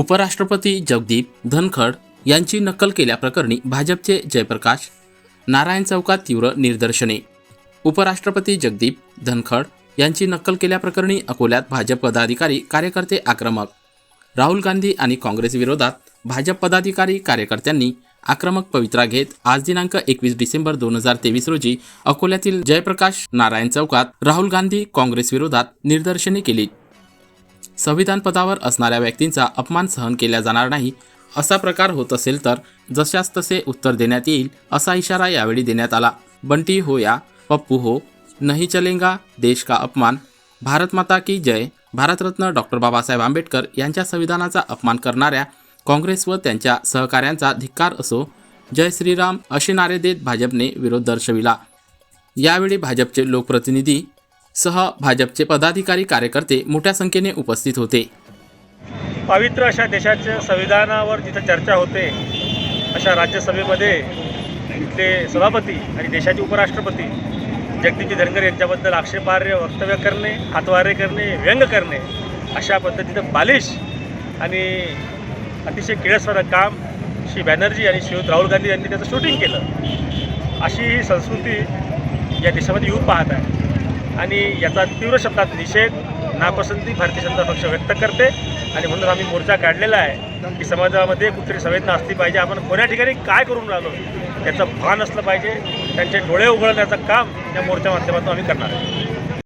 उपराष्ट्रपती जगदीप धनखड यांची नक्कल केल्याप्रकरणी भाजपचे जयप्रकाश नारायण चौकात तीव्र निदर्शने. उपराष्ट्रपती जगदीप धनखड यांची नक्कल केल्याप्रकरणी अकोल्यात भाजप पदाधिकारी कार्यकर्ते आक्रमक. राहुल गांधी आणि काँग्रेस विरोधात भाजप पदाधिकारी कार्यकर्त्यांनी आक्रमक पवित्रा घेत आज दिनांक एकवीस डिसेंबर दोन हजार तेवीस रोजी अकोल्यातील जयप्रकाश नारायण चौकात राहुल गांधी काँग्रेस विरोधात निदर्शने केली. संविधान पदावर असणाऱ्या व्यक्तींचा अपमान सहन केला जाणार नाही असा प्रकार होत असेल तर जशास तसे उत्तर देण्यात येईल असा इशारा यावेळी देण्यात आला. बंटी हो या पप्पू हो नहीं चलेंगा देश का अपमान भारत माता की जय भारतरत्न डॉक्टर बाबासाहेब आंबेडकर यांच्या संविधानाचा अपमान करणाऱ्या काँग्रेस व त्यांच्या सहकाऱ्यांचा धिक्कार असो जय श्रीराम असे नारे देत भाजपने विरोध दर्शविला. यावेळी भाजपचे लोकप्रतिनिधी सह भाजपचे पदाधिकारी कार्यकर्ते मोठ्या संख्येने उपस्थित होते. पवित्र अशा देशाच्या संविधानावर जिथं चर्चा होते अशा राज्यसभेमध्ये इथले सभापती आणि देशाचे उपराष्ट्रपती जगदीपजी धनगर यांच्याबद्दल आक्षेपार्ह वक्तव्य करणे हातवारे करणे व्यंग करणे अशा पद्धतीचं बालिश आणि अतिशय किळसवारं काम श्री बॅनर्जी आणि श्री राहुल गांधी यांनी त्याचं शूटिंग केलं. अशी ही संस्कृती या देशामध्ये येऊ पाहत आहे. आणि याचा तीव्र शब्दात निषेध नापसंती भारतीय जनता पक्ष व्यक्त करते. आणि म्हणून आम्ही मोर्चा काढलेला आहे की समाजामध्ये कुठेतरी संवेदना असली पाहिजे. आपण कोण्या ठिकाणी काय करून राहिलो याचं भान असलं पाहिजे. त्यांचे डोळे उघडण्याचं काम या मोर्चा माध्यमातून आम्ही करणार आहे.